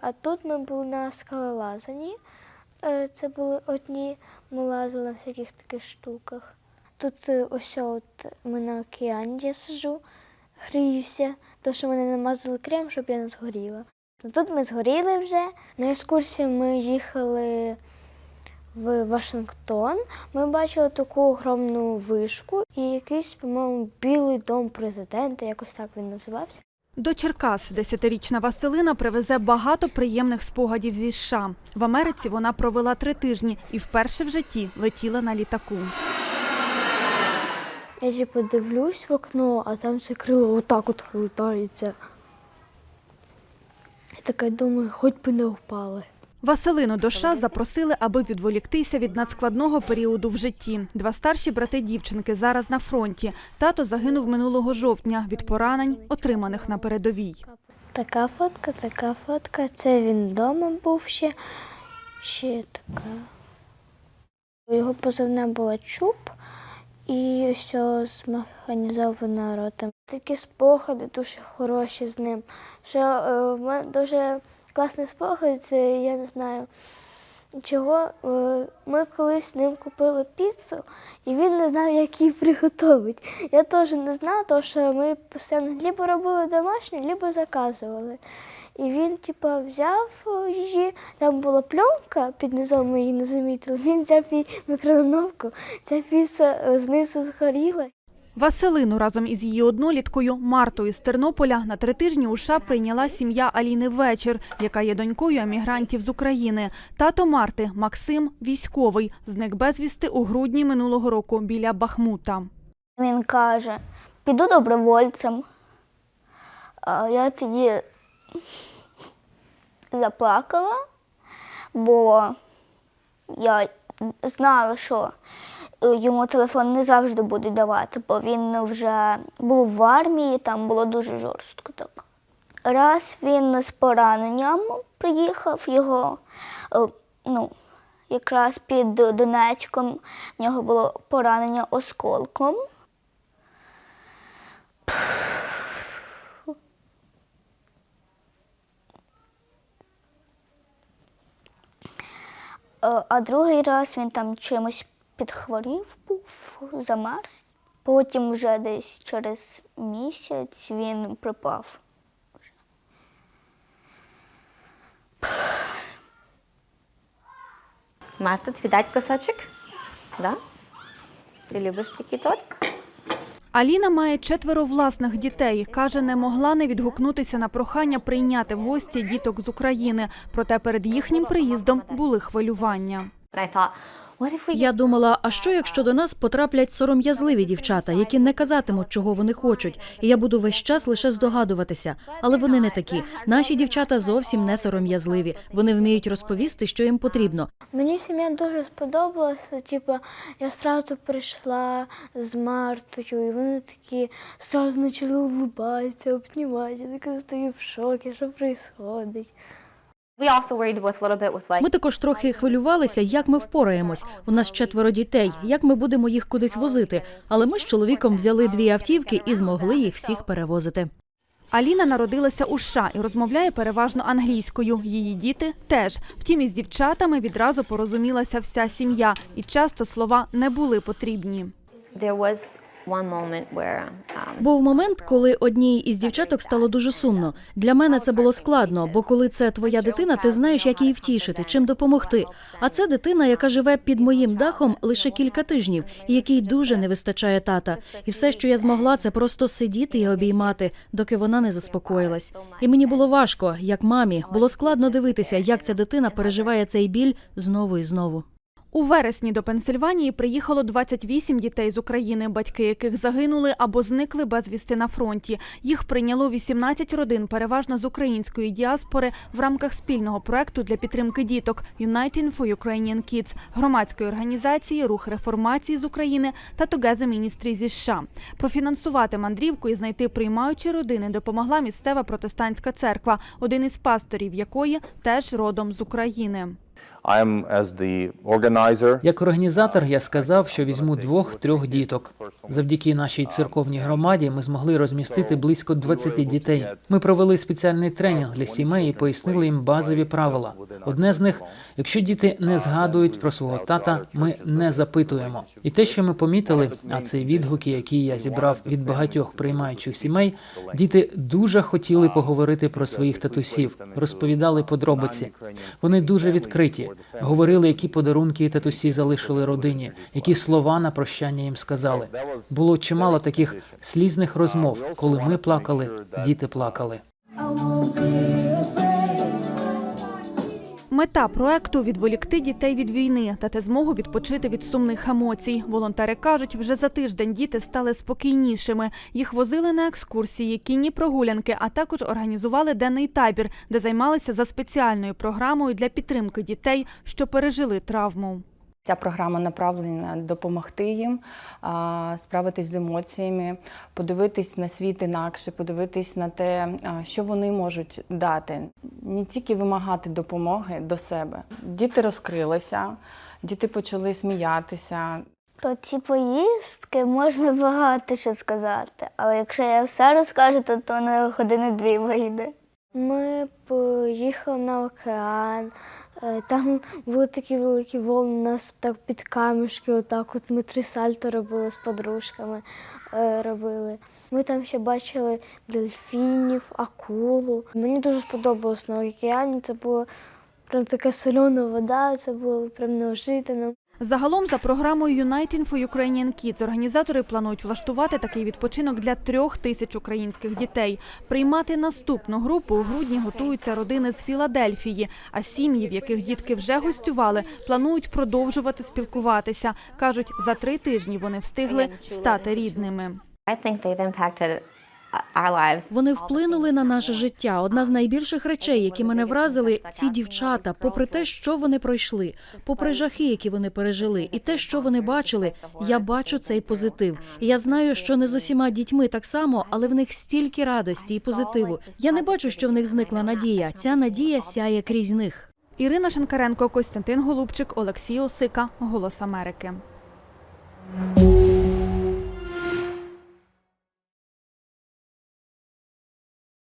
А тут ми були на скалолазанні. Е, Це були одні, ми лазили на всяких таких штуках. Тут е, ось от ми на океані я сижу, гріюся, тому що мене намазали крем, щоб я не згоріла. Ну, Тут ми згоріли вже. На екскурсію ми їхали в Вашингтон. Ми бачили таку огромну вишку і якийсь, по-моєму, білий дом президента, якось так він називався. До Черкас десятирічна Василина привезе багато приємних спогадів зі США. В Америці вона провела три тижні і вперше в житті летіла на літаку. Я ж подивлюсь в окно, а там це крило отак от хилитається. Я така думаю, хоч би не впали. Василину до США запросили, аби відволіктися від надскладного періоду в житті. Два старші брати дівчинки зараз на фронті. Тато загинув минулого жовтня від поранень, отриманих на передовій. Така фотка, така фотка. Це він вдома був ще. Ще така. Його позивне була чуб і ось з механізованого рота. Такі спогади дуже хороші з ним. Що е, в дуже класний спогад, я не знаю чого. Е, Ми колись з ним купили піцу, і він не знав, як її приготувати. Я теж не знала, тому що ми постійно лібо робили домашню, лібо заказували. І він, типа, взяв її, там була пленка, під низом ми її не замітили. Він взяв її мікроволновку, ця піца е, знизу згоріла. Василину разом із її одноліткою Мартою з Тернополя на три тижні у США прийняла сім'я Аліни Вечір, яка є донькою емігрантів з України. Тато Марти Максим військовий, зник безвісти у грудні минулого року біля Бахмута. Він каже, піду добровольцем. А я тоді заплакала, бо я знала, що йому телефон не завжди будуть давати, бо він вже був в армії, там було дуже жорстко так. Раз він з пораненням приїхав, його е, ну, якраз під Донецьком в нього було поранення осколком. Е, А другий раз він там чимось підхворів, був, замерз. Потім вже десь через місяць він припав. Марта, твій дядько сочик? Да? Ти любиш такий торт? Аліна має четверо власних дітей. Каже, не могла не відгукнутися на прохання прийняти в гості діток з України. Проте перед їхнім приїздом були хвилювання. Я думала, а що якщо до нас потраплять сором'язливі дівчата, які не казатимуть, чого вони хочуть, і я буду весь час лише здогадуватися. Але вони не такі. Наші дівчата зовсім не сором'язливі. Вони вміють розповісти, що їм потрібно. Мені сім'я дуже сподобалася. Типу, я одразу прийшла з Мартою, і вони такі одразу почали улыбатися, обнімати. Я така стою в шокі, що відбувається. Ми також трохи хвилювалися, як ми впораємось. У нас четверо дітей, як ми будемо їх кудись возити. Але ми з чоловіком взяли дві автівки і змогли їх всіх перевозити. Аліна народилася у США і розмовляє переважно англійською. Її діти теж. Втім, із дівчатами відразу порозумілася вся сім'я, і часто слова не були потрібні. Um, Був момент, коли одній із дівчаток стало дуже сумно. Для мене це було складно, бо коли це твоя дитина, ти знаєш, як її втішити, чим допомогти. А це дитина, яка живе під моїм дахом лише кілька тижнів, і якій дуже не вистачає тата. І все, що я змогла, це просто сидіти і обіймати, доки вона не заспокоїлась. І мені було важко, як мамі, було складно дивитися, як ця дитина переживає цей біль знову і знову. У вересні до Пенсильванії приїхало 28 дітей з України, батьки яких загинули або зникли безвісти на фронті. Їх прийняло 18 родин, переважно з української діаспори, в рамках спільного проекту для підтримки діток Uniting for Ukrainian Kids, громадської організації Рух реформації з України та Together Ministry зі США. Профінансувати мандрівку і знайти приймаючі родини допомогла місцева протестантська церква, один із пасторів якої теж родом з України. Як організатор, я сказав, що візьму двох-трьох діток. Завдяки нашій церковній громаді ми змогли розмістити близько 20 дітей. Ми провели спеціальний тренінг для сімей і пояснили їм базові правила. Одне з них, якщо діти не згадують про свого тата, ми не запитуємо. І те, що ми помітили, а це відгуки, які я зібрав від багатьох приймаючих сімей, діти дуже хотіли поговорити про своїх татусів, розповідали подробиці. Вони дуже відкриті, говорили, які подарунки татусі залишили родині, які слова на прощання їм сказали. Було чимало таких слізних розмов, коли ми плакали, діти плакали. Мета проекту відволікти дітей від війни, дати змогу відпочити від сумних емоцій. Волонтери кажуть, вже за тиждень діти стали спокійнішими. Їх возили на екскурсії, кінні прогулянки, а також організували денний табір, де займалися за спеціальною програмою для підтримки дітей, що пережили травму. Ця програма направлена допомогти їм справитись з емоціями, подивитись на світ інакше, подивитись на те, що вони можуть дати, не тільки вимагати допомоги до себе. Діти розкрилися, діти почали сміятися. Про ці поїздки можна багато що сказати, але якщо я все розкажу, то, то на години дві вийде. Ми поїхали на океан. Е, Там були такі великі волни, нас так під камішки, отак от ми три сальто робили з подружками. е, робили. Ми там ще бачили дельфінів, акулу. Мені дуже сподобалось на океані. Це було прям така солена вода, це було прям неожиданно. Загалом, за програмою Uniting for Ukrainian Kids, організатори планують влаштувати такий відпочинок для трьох тисяч українських дітей. Приймати наступну групу у грудні готуються родини з Філадельфії, а сім'ї, в яких дітки вже гостювали, планують продовжувати спілкуватися. кажуть, за три тижні вони встигли стати рідними. Вони вплинули на наше життя. Одна з найбільших речей, які мене вразили, ці дівчата, попри те, що вони пройшли, попри жахи, які вони пережили, і те, що вони бачили, я бачу цей позитив. І я знаю, що не з усіма дітьми так само, але в них стільки радості і позитиву. Я не бачу, що в них зникла надія. Ця надія сяє крізь них. Ірина Шенкаренко, Костянтин Голубчик, Олексій Осика. Голос Америки.